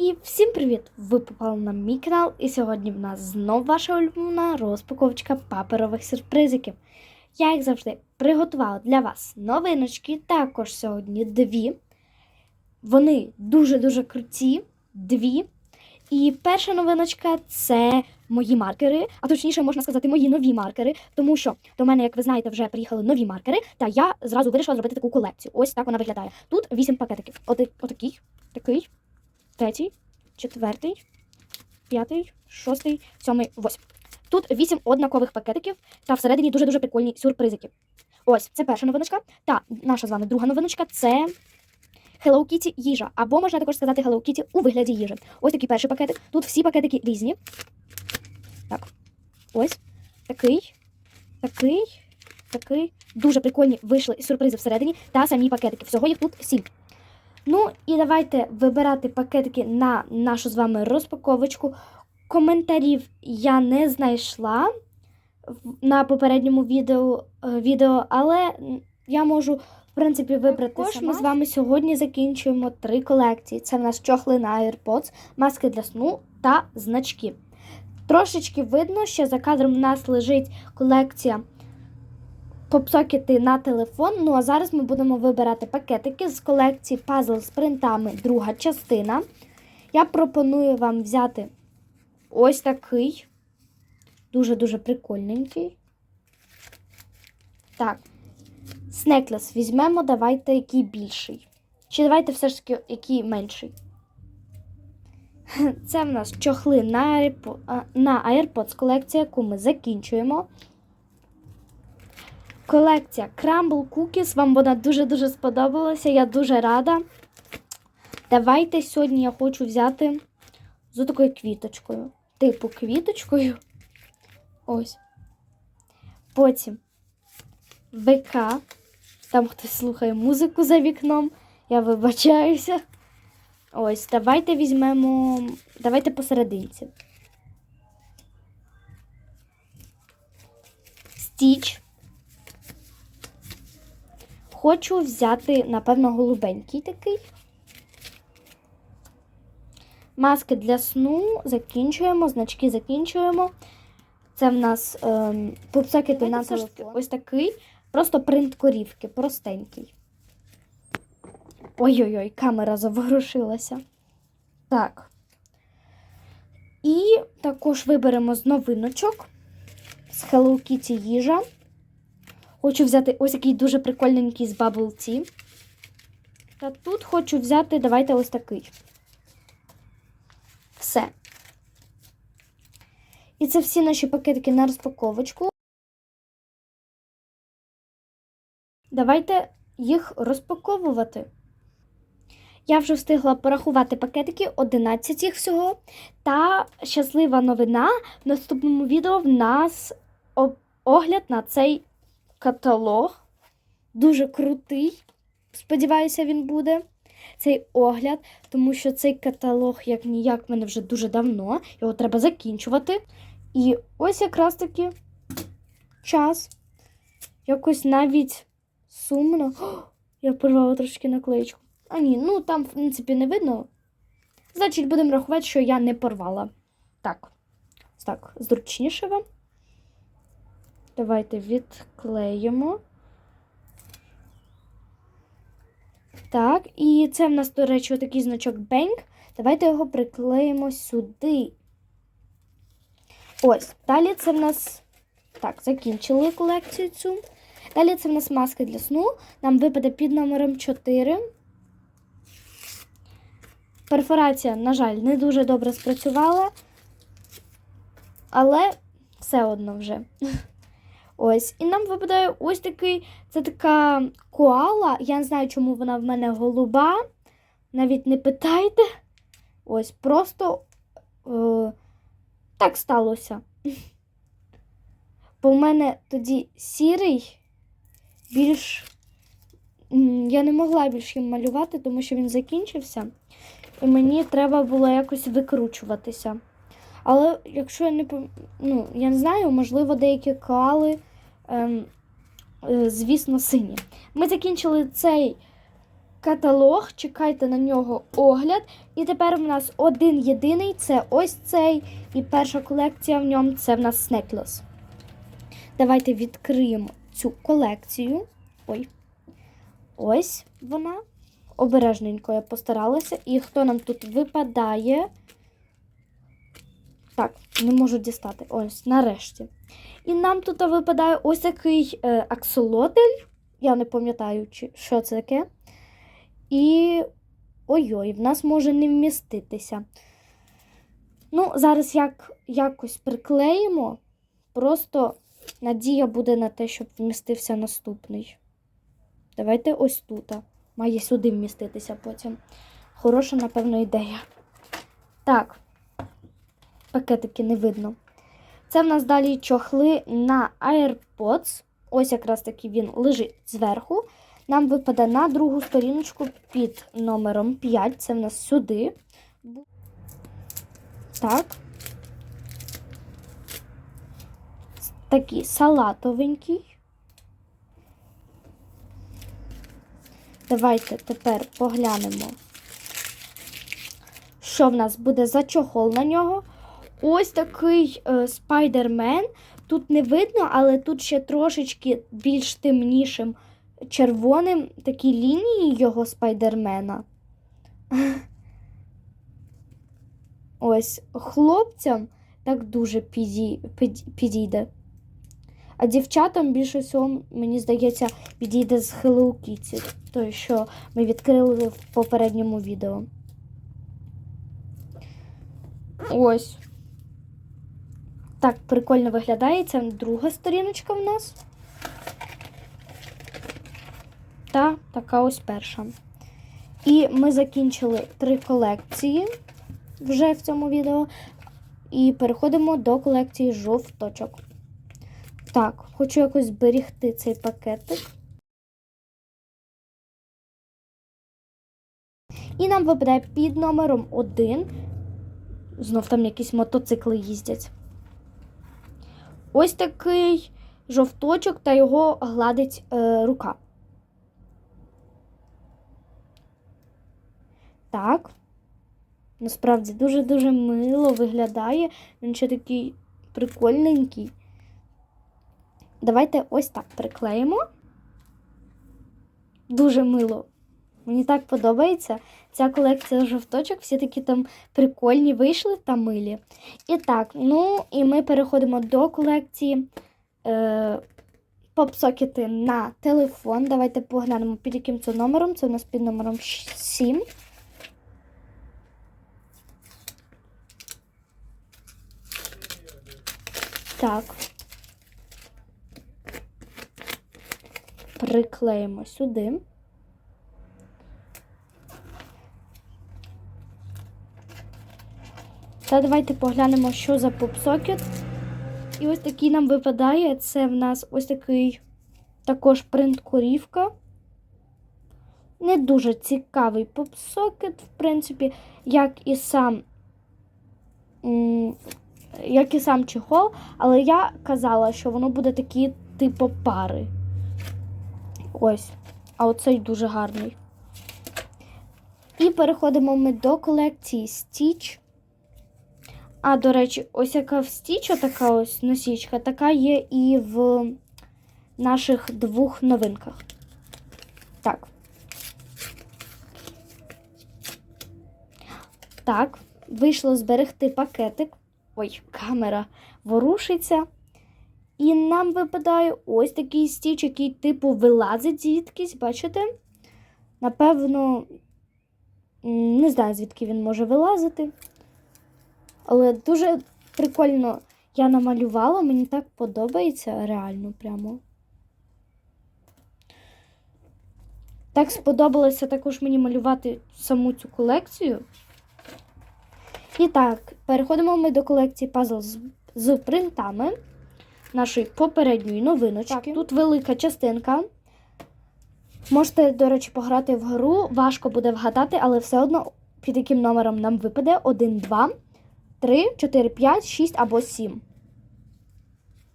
І всім привіт! Ви попали на мій канал, і сьогодні в нас знов ваша улюблена розпаковочка паперових сюрпризиків. Я, як завжди, приготувала для вас новиночки, також сьогодні дві. Вони дуже-дуже круті, дві. І перша новиночка це мої маркери, а точніше можна сказати, мої нові маркери, тому що до мене, як ви знаєте, вже приїхали нові маркери, та я зразу вирішила зробити таку колекцію. Ось так вона виглядає. Тут вісім пакетиків. Оти- Отакий, такий, третій, четвертий, п'ятий, шостий, сьомий, восьмий. Тут вісім однакових пакетиків, та всередині дуже-дуже прикольні сюрпризики. Ось, це перша новиночка. Та наша з вами друга новиночка це Hello Kitty їжа. Або можна також сказати Hello Kitty у вигляді їжі. Ось такий перший пакетик. Тут всі пакетики різні. Так. Ось. Такий. Такий. Такий. Дуже прикольні вийшли сюрпризи всередині та самі пакетики. Всього їх тут сім. Ну і давайте вибирати пакетики на нашу з вами розпаковочку. Коментарів я не знайшла на попередньому відео, е, відео але я можу, в принципі, вибрати. Також сама. ми з вами сьогодні закінчуємо три колекції. Це в нас чохли на AirPods, маски для сну та значки. Трошечки видно, що за кадром в нас лежить колекція попсокети на телефон. Ну а зараз ми будемо вибирати пакетики з колекції пазл з принтами, друга частина. Я пропоную вам взяти ось такий. Дуже-дуже прикольненький. Так. Снеклес візьмемо, давайте який більший. Чи давайте все ж таки який менший. Це в нас чохли на AirPods колекція, яку ми закінчуємо. Колекція Crumble Cookies. Вам вона дуже-дуже сподобалася. Я дуже рада. Давайте сьогодні я хочу взяти з такою квіточкою. Типу квіточкою. Ось. Потім ВК. Там хтось слухає музику за вікном. Я вибачаюся. Ось, давайте візьмемо. Давайте посерединці. Стіч. Хочу взяти, напевно, голубенький такий. Маски для сну закінчуємо, значки закінчуємо. Це в нас ем, попсакети Давайте на все. Ось такий. Просто принт корівки, простенький. Ой-ой-ой, камера заворушилася. Так. І також виберемо з новиночок з Hello Kitty їжа. Хочу взяти ось такий дуже прикольненький з Bubble Tea. Та тут хочу взяти, давайте ось такий. Все. І це всі наші пакетики на розпаковочку. Давайте їх розпаковувати. Я вже встигла порахувати пакетики, 11 їх всього. Та щаслива новина. В наступному відео в нас огляд на цей каталог. Дуже крутий. Сподіваюся, він буде. Цей огляд, тому що цей каталог, як ніяк, в мене вже дуже давно. Його треба закінчувати. І ось якраз таки час. Якось навіть сумно. О, я порвала трошки наклеєчку. А ні, ну там, в принципі, не видно. Значить, будемо рахувати, що я не порвала. Так. Так, зручніше вам. Давайте відклеїмо. Так, і це в нас, до речі, такий значок Bank. Давайте його приклеїмо сюди. Ось. Далі це в нас. Так, закінчили колекцію цю. Далі це в нас маски для сну. Нам випаде під номером 4. Перфорація, на жаль, не дуже добре спрацювала. Але все одно вже. Ось. І нам випадає ось такий. Це така коала. Я не знаю, чому вона в мене голуба. Навіть не питайте. Ось, просто е, так сталося. Бо в мене тоді сірий більш. Я не могла більш їм малювати, тому що він закінчився. І мені треба було якось викручуватися. Але якщо я не ну, я не знаю, можливо, деякі коали, е, звісно, сині. Ми закінчили цей каталог, чекайте на нього огляд. І тепер у нас один єдиний це ось цей. І перша колекція в ньому це в нас Снеклос. Давайте відкриємо цю колекцію. Ой. Ось вона. Обережненько я постаралася. І хто нам тут випадає? Так, не можу дістати. Ось, нарешті. І нам тут випадає ось такий е, аксолотль. Я не пам'ятаю, що це таке. І. Ой-ой, в нас може не вміститися. Ну, зараз як, якось приклеїмо. Просто надія буде на те, щоб вмістився наступний. Давайте ось тут. Має сюди вміститися потім. Хороша, напевно, ідея. Так, пакетики не видно. Це в нас далі чохли на AirPods. Ось якраз таки він лежить зверху. Нам випаде на другу сторіночку під номером 5. Це в нас сюди. Так. Такий салатовенький. Давайте тепер поглянемо, що в нас буде за чохол на нього. Ось такий е, спайдермен. Тут не видно, але тут ще трошечки більш темнішим червоним такі лінії його спайдермена. Ось хлопцям так дуже піді, піді, підійде. А дівчатам більше всього, мені здається, підійде з Hello Kitty, той, що ми відкрили в попередньому відео. Ось. Так, прикольно виглядає. Це друга сторіночка в нас. Та така ось перша. І ми закінчили три колекції вже в цьому відео. І переходимо до колекції жовточок. Так, хочу якось зберігти цей пакетик. І нам випадає під номером 1. Знов там якісь мотоцикли їздять. Ось такий жовточок та його гладить е, рука. Так. Насправді дуже-дуже мило виглядає. Він ще такий прикольненький. Давайте ось так приклеїмо. Дуже мило. Мені так подобається. Ця колекція жовточок, всі такі там прикольні вийшли та милі. І так, ну і ми переходимо до колекції е, попсокети на телефон. Давайте поглянемо, під яким це номером. Це у нас під номером 7. Так. Приклеїмо сюди. Та давайте поглянемо, що за попсокет. І ось такий нам випадає. Це в нас ось такий також принт-корівка. Не дуже цікавий попсокет, в принципі, як і сам як і сам чехол, але я казала, що воно буде такі типу пари. Ось. А оцей дуже гарний. І переходимо ми до колекції Stitch. А, до речі, ось яка Stitch, така ось носічка, така є і в наших двох новинках. Так. Так, вийшло зберегти пакетик. Ой, камера ворушиться. І нам випадає ось такий стіч, який, типу, вилазить звідкись, бачите? Напевно, не знаю, звідки він може вилазити. Але дуже прикольно я намалювала, мені так подобається реально прямо. Так сподобалося також мені малювати саму цю колекцію. І так, переходимо ми до колекції пазл з, з принтами нашої попередньої новиночки. Так, тут велика частинка. Можете, до речі, пограти в гру. Важко буде вгадати, але все одно під яким номером нам випаде 1, 2, 3, 4, 5, 6 або 7.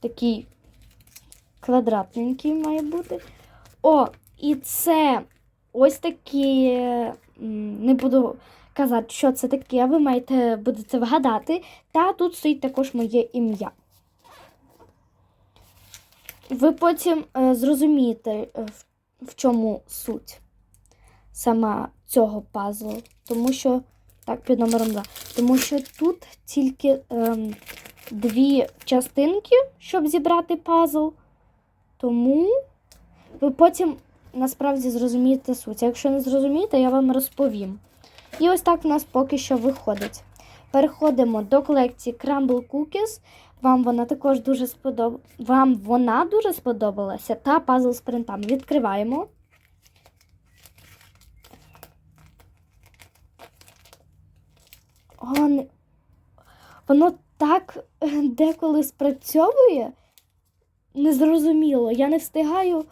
Такий квадратненький має бути. О, і це ось такі. Не буду казати, що це таке, ви маєте будете вгадати. Та тут стоїть також моє ім'я. Ви потім е, зрозумієте, е, в чому суть сама цього пазлу. Тому що, так, під номером 2. Тому що тут тільки ем, дві частинки, щоб зібрати пазл. Тому ви потім насправді зрозумієте суть. Якщо не зрозумієте, я вам розповім. І ось так в нас поки що виходить. Переходимо до колекції Crumble Cookies. Вам вона також дуже сподоб... Вам вона дуже сподобалася. Та пазл з принтами. Відкриваємо. О. Воно так е, деколи спрацьовує. Незрозуміло. Я не встигаю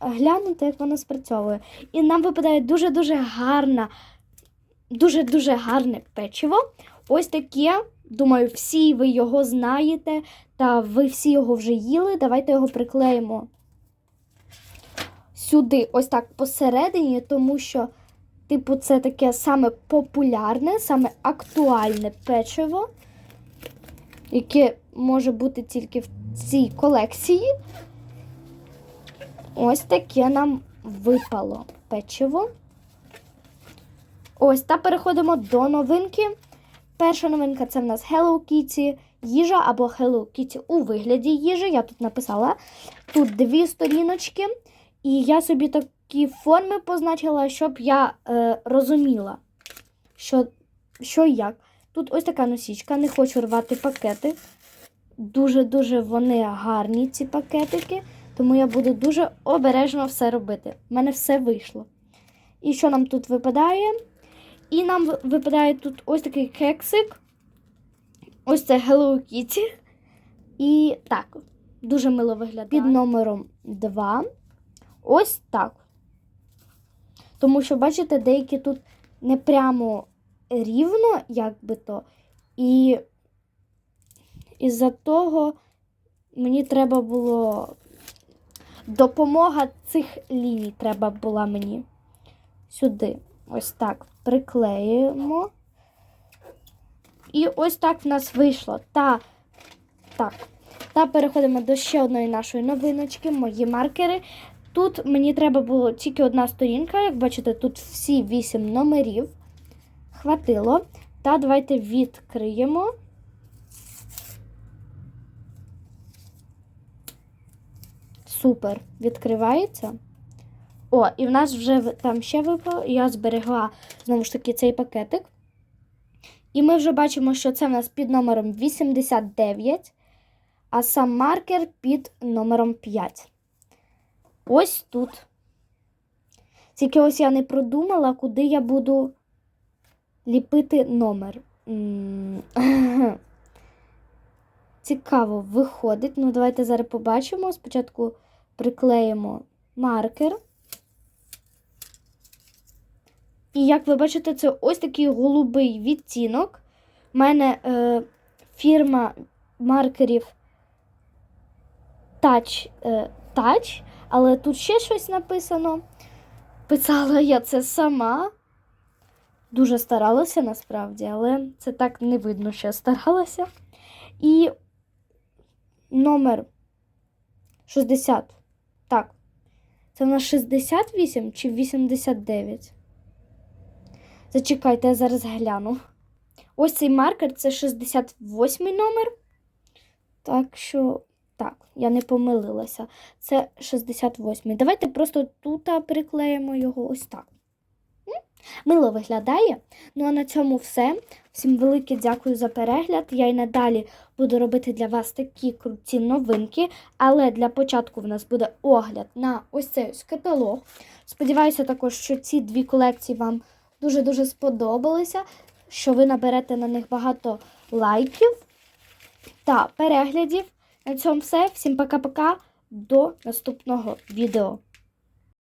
глянути, як воно спрацьовує. І нам випадає дуже-дуже гарна, дуже-дуже гарне печиво. Ось таке. Думаю, всі ви його знаєте, та ви всі його вже їли. Давайте його приклеїмо сюди, ось так посередині, тому що, типу, це таке саме популярне, саме актуальне печиво, яке може бути тільки в цій колекції. Ось таке нам випало печиво. Ось, та переходимо до новинки. Перша новинка це в нас Hello Kitty їжа або Hello Kitty у вигляді їжі. Я тут написала. Тут дві сторіночки, і я собі такі форми позначила, щоб я е, розуміла, що, що і як. Тут ось така носічка, не хочу рвати пакети. Дуже-дуже вони гарні, ці пакетики, тому я буду дуже обережно все робити. У мене все вийшло. І що нам тут випадає? І нам випадає тут ось такий кексик. Ось це Hello Kitty. І так, дуже мило виглядає. Під номером 2. Ось так. Тому що, бачите, деякі тут не прямо рівно, як би то. І із-за того мені треба було. Допомога цих ліній треба була мені сюди. Ось так приклеюємо. І ось так в нас вийшло. Та, так. Та переходимо до ще одної нашої новиночки, мої маркери. Тут мені треба було тільки одна сторінка. Як бачите, тут всі вісім номерів. Хватило. Та давайте відкриємо. Супер. Відкривається. О, і в нас вже там ще випало. Я зберегла знову ж таки цей пакетик. І ми вже бачимо, що це в нас під номером 89, а сам маркер під номером 5. Ось тут. Тільки ось я не продумала, куди я буду ліпити номер. Цікаво, виходить. Ну, давайте зараз побачимо. Спочатку приклеїмо маркер. І як ви бачите, це ось такий голубий відтінок. У мене е, фірма маркерів Touch, е, Touch, але тут ще щось написано. Писала я це сама. Дуже старалася насправді, але це так не видно, що я старалася. І номер 60. Так. Це в нас 68 чи 89? Зачекайте, я зараз гляну. Ось цей маркер це 68 номер. Так що, так, я не помилилася. Це 68. Давайте просто тут приклеїмо його ось так. Мило виглядає. Ну а на цьому все. Всім велике дякую за перегляд. Я й надалі буду робити для вас такі круті новинки. Але для початку в нас буде огляд на ось цей ось каталог. Сподіваюся також, що ці дві колекції вам дуже-дуже сподобалися, що ви наберете на них багато лайків та переглядів. На цьому все. Всім пока-пока. До наступного відео.